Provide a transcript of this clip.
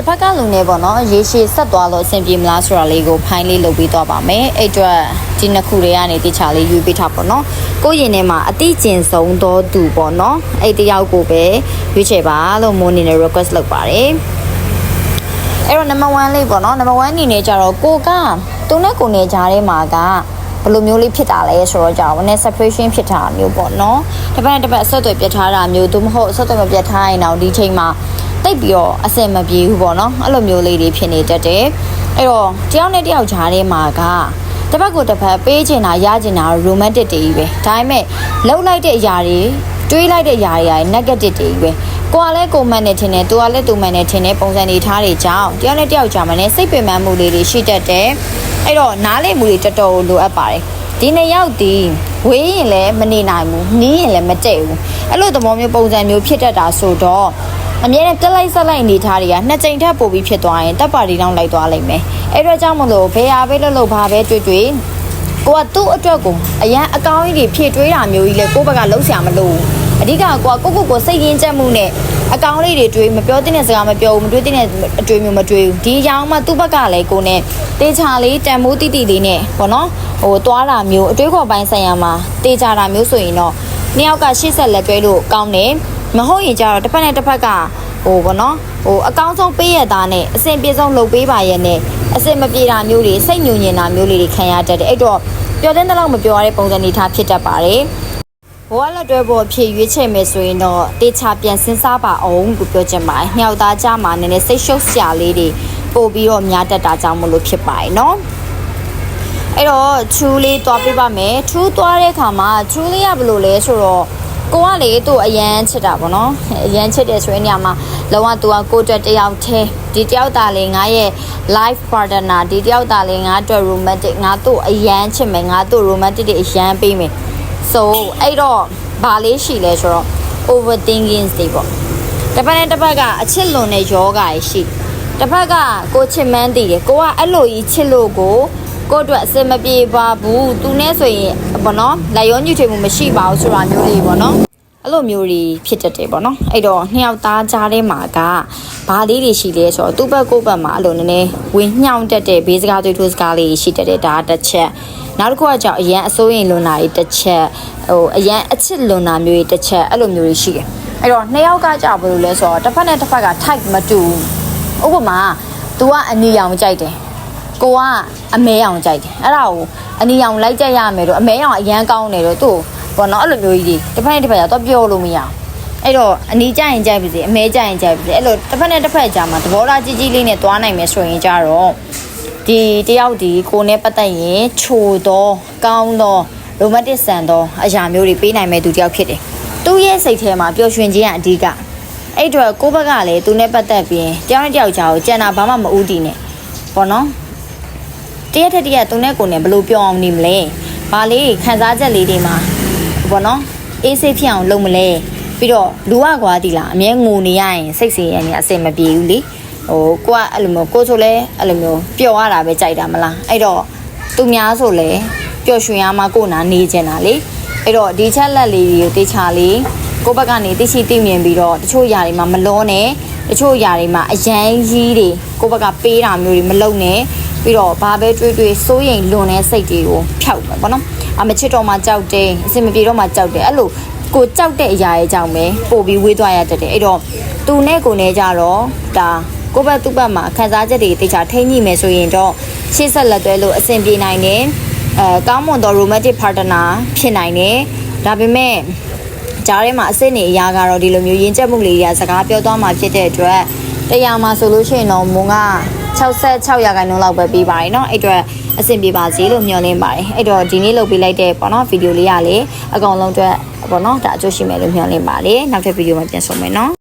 တစ်ဖက်ကလူနေပေါ့နော်ရေရှည်ဆက်သွားလို့အဆင်ပြေမလားဆိုတာလေးကိုဖိုင်းလေးလုပ်ပြီးတော့ပါမယ်အဲ့အတွက်ဒီနှစ်ခုတွေကနေတခြားလေးယူပေးထားပေါ့နော်ကိုယ့်ရင်ထဲမှာအတိကျင်ဆုံးသောသူပေါ့နော်အဲ့တယောက်ကိုပဲရွေးချယ်ပါလို့မိုးနေနဲ့ request လုပ်ပါတယ်အဲ့တော့ number 1လေးပေါ့နော် number 1အနေနဲ့ကြတော့ကိုကသူနဲ့ကိုနေကြားထဲမှာကဘယ်လိုမျိုးလေးဖြစ်တာလဲဆိုတော့ကြာဝန်နဲ့ separation ဖြစ်တာမျိုးပေါ့နော်တစ်ပတ်နဲ့တစ်ပတ်အဆက်အသွယ်ပြတ်ထားတာမျိုးသို့မဟုတ်အဆက်အသွယ်မပြတ်ထားရင်တော့ဒီချိန်မှာ တိတ်ပြီးတော့အဆင်မပြေဘူးပေါ့နော်အဲ့လိုမျိုးလေးတွေဖြစ်နေတတ်တယ်အဲ့တော့တယောက်နဲ့တယောက်ကြားထဲမှာကတစ်ပတ်ကိုတစ်ပတ်ပေးချင်တာရချင်တာ romantic တွေကြီးပဲဒါပေမဲ့လှုပ်လိုက်တဲ့အရာတွေတွေးလိုက်တဲ့အရာတွေ negative တွေကြီးပဲကိုကလည်းကိုမန်နေထင်တယ်သူကလည်းသူမန်နေထင်တယ်ပုံစံနေထားတွေကြောင့်တယောက်နဲ့တယောက်ကြားမှာလည်းစိတ်ပင်ပန်းမှုလေးတွေရှိတတ်တယ်အဲ့တော့နားလည်မှုတွေတော်တော်လိုအပ်ပါတယ်ဒီနှစ်ယောက်ဒီဝေးရင်လည်းမနေနိုင်ဘူးနီးရင်လည်းမတည့်ဘူးအဲ့လိုသဘောမျိုးပုံစံမျိုးဖြစ်တတ်တာဆိုတော့ အမြဲတမ်းပြလိုက်ဆက်လိုက်အနေထားတွေကနှစ်ကြိမ်ထပ်ပို့ပြီးဖြစ်သွားရင်တပ်ပါတီတောင်းလိုက်သွားလိမ့်မယ်အဲ့တော့ကြောင့်မလို့ဘယ်ဟာပဲလှုပ်လှုပ်ပါပဲတွေ့တွေ့ကိုကသူ့အတွက်ကိုအရန်အကောင်းကြီးတွေဖြည့်တွေးတာမျိုးကြီးလေကိုယ့်ဘက်ကလှုပ်ရှားမလို့အဓိကကိုကကိုကိုကိုစိတ်ရင်းချက်မှုနဲ့အကောင်းလေးတွေတွေးမပြောတဲ့စကားမပြောဘူးမတွေးတဲ့အတွေးမျိုးမတွေးဘူးဒီကြောင်မှသူ့ဘက်ကလည်းကိုနဲ့တေချာလေးတန်မိုးတိတိလေးနဲ့ပေါ့နော်ဟိုသွားတာမျိုးအတွေးခေါ်ပိုင်းဆိုင်ရာမှာတေချာတာမျိုးဆိုရင်တော့နှစ်ယောက်ကရှေ့ဆက်လက်တွဲလို့ကောင်းတယ် မဟုတ်ရင်ကြတော့တစ်ဖက်နဲ့တစ်ဖက်ကဟိုပေါ့နော်ဟိုအကောင်းဆုံးပေးရတာနဲ့အဆင်ပြေဆုံးလုပ်ပေးပါရဲ့နဲ့အဆင်မပြေတာမျိုးတွေစိတ်ညှို့ညင်တာမျိုးလေးတွေခံရတတ်တယ်အဲ့တော့ပြောတဲ့လောက်မပြောရတဲ့ပုံစံနေထားဖြစ်တတ်ပါတယ်ဘောကလက်တွဲပေါ်ဖြစ်ရွေးချယ်မယ်ဆိုရင်တော့တေချာပြန်စဉ်းစားပါအောင်လို့ပြောချင်ပါတယ်။ညှောက်သားကြမှာနည်းနည်းစိတ်ရှုပ်စရာလေးတွေပို့ပြီးတော့များတတ်တာကြောင့်မလို့ဖြစ်ပါတယ်နော်။အဲ့တော့ချူလေးသွားပြပါမယ်။ချူသွားတဲ့အခါမှာချူလေးကဘယ်လိုလဲဆိုတော့ ကိုကလေသူ့အရန်ချစ်တာပေါ့နော်အရန်ချစ်တယ်ဆိုရင်နေရာမှာလောကသူကကိုအတွက်တယောက်တည်းဒီတယောက်သားလေးငါရဲ့ life partner ဒီတယောက်သားလေးငါအတွက် romantic ငါသူ့အရန်ချစ်မယ်ငါသူ့ romantic တွေအရန်ပေးမယ် so အဲ့တော့ဘာလေးရှိလဲဆိုတော့ overthinking တွေပေါ့တစ်ပတ်နဲ့တစ်ပတ်ကအချစ်လွန်တဲ့ယောဂါရှိတစ်ဖက်ကကိုချစ်မန်းတည်တယ်ကိုကအဲ့လိုကြီးချစ်လို့ကို ကိုအတွက်အစင်မပြေပါဘူးသူနဲ့ဆိုရင်ဘောနော်လက်ရောညှိထွေမှုမရှိပါဘူးဆိုတာမျိုးလေးပေါ့နော်အဲ့လိုမျိုးတွေဖြစ်တတ်တယ်ပေါ့နော်အဲ့တော့နှစ်ယောက်သားကြားထဲမှာကဘာလေးတွေရှိလဲဆိုတော့သူ့ဘက်ကိုယ့်ဘက်မှာအဲ့လိုနည်းနည်းဝင်ညှောင်းတတ်တဲ့ဘေးစကားတွေထိုးစကားလေးရှိတတ်တယ်ဒါကတစ်ချက်နောက်တစ်ခုကကြောင့်အရန်အစိုးရင်လွန်တာတွေတစ်ချက်ဟိုအရန်အချစ်လွန်တာမျိုးတွေတစ်ချက်အဲ့လိုမျိုးတွေရှိတယ်အဲ့တော့နှစ်ယောက်ကကြောက်ဘယ်လိုလဲဆိုတော့တစ်ဖက်နဲ့တစ်ဖက်က type မတူဘူးဥပမာ तू ကအနီရောင်ကြိုက်တယ် ကိုကအမဲရောင်ကြိုက်တယ်အဲ့ဒါကိုအနီရောင်လိုက်ကြရမယ်တော့အမဲရောင်အရန်ကောင်းတယ်တော့သူ့ဘောနော်အဲ့လိုမျိုးကြီးတွေတစ်ဖက်နဲ့တစ်ဖက်ကတော့ပြောလို့မရအောင်အဲ့တော့အနီကြရင်ကြိုက်ပါစေအမဲကြရင်ကြိုက်ပါစေအဲ့လိုတစ်ဖက်နဲ့တစ်ဖက်ကြားမှာသဘောထားကြီးကြီးလေးနဲ့သွားနိုင်မယ်ဆိုရင်ကြတော့ဒီတယောက်ဒီကိုနဲ့ပတ်သက်ရင်ချိုတော့ကောင်းတော့ရိုမန်တစ်ဆန်တော့အရာမျိုးတွေပေးနိုင်မဲ့သူတယောက်ဖြစ်တယ်သူ့ရဲ့စိတ်ထဲမှာပျော်ရွှင်ခြင်းကအဓိကအဲ့တော့ကိုဘက်ကလည်းသူနဲ့ပတ်သက်ပြီးတယောက်နဲ့တယောက်ကြားကိုကြံတာဘာမှမဥတည်နဲ့ပေါ့နော် တရက်ထက်တရက်သူနဲ့ကိုနဲ့ဘယ်လိုပြောအောင်နေမလဲဘာလေးခံစားချက်လေးတွေမှာပေါ့နော်အေးဆေးဖြစ်အောင်လုပ်မလဲပြီးတော့လူကကွာတီလားအမြဲငိုနေရရင်စိတ်ဆင်းရဲနေအဆင်မပြေဘူးလေဟိုကိုကအဲ့လိုမျိုးကိုဆိုလဲအဲ့လိုမျိုးပျော်ရတာပဲကြိုက်တာမလားအဲ့တော့သူများဆိုလဲပျော်ရွှင်ရမှကိုနာနေကျင်တာလေအဲ့တော့ဒီချက်လက်လေးတွေကိုတေချာလေးကိုယ့်ဘက်ကနေသိရှိသိမြင်ပြီးတော့တချို့ຢာတွေမှာမလောနဲ့တချို့ຢာတွေမှာအရန်ကြီးတွေကိုယ့်ဘက်ကပေးတာမျိုးတွေမလုပ်နဲ့ ပြီးတော့ဘာပဲတွေးတွေးစိုးရိမ်လွန်တဲ့စိတ်တွေကိုဖျောက်မယ်ပေါ့နော်အမချစ်တော့မှကြောက်တယ်အစင်မပြေတော့မှကြောက်တယ်အဲ့လိုကိုကြောက်တဲ့အရာရဲ့ကြောင့်ပဲပို့ပြီးဝေးသွားရတတ်တယ်အဲ့တော့သူနဲ့ကိုနဲ့ကြတော့ဒါကိုယ့်ဘက်သူ့ဘက်မှာခံစားချက်တွေတေချာထိမ့်ညိမယ်ဆိုရင်တော့ရှေ့ဆက်လက်တွဲလို့အဆင်ပြေနိုင်တယ်အဲကောင်းမွန်သော romantic partner ဖြစ်နိုင်တယ်ဒါပေမဲ့ကြားထဲမှာအစ်စ်နေအရာကတော့ဒီလိုမျိုးရင်ကျက်မှုလေးတွေကစကားပြောသွားမှဖြစ်တဲ့အတွက်တရားမှာဆိုလို့ရှိရင်တော့မုံက 66ရာခိုင်နှုန်းလောက်ပဲပြီးပါတယ်เนาะအဲ့အတွက်အဆင်ပြေပါစေလို့မျှော်လင့်ပါတယ်အဲ့တော့ဒီနေ့လုပ်ပေးလိုက်တဲ့ပေါ့နော်ဗီဒီယိုလေးရလေအကောင်လုံးအတွက်ပေါ့နော်ဒါအကျိုးရှိမယ်လို့မျှော်လင့်ပါတယ်နောက်ထပ်ဗီဒီယိုမှာပြန်ဆုံမယ်เนาะ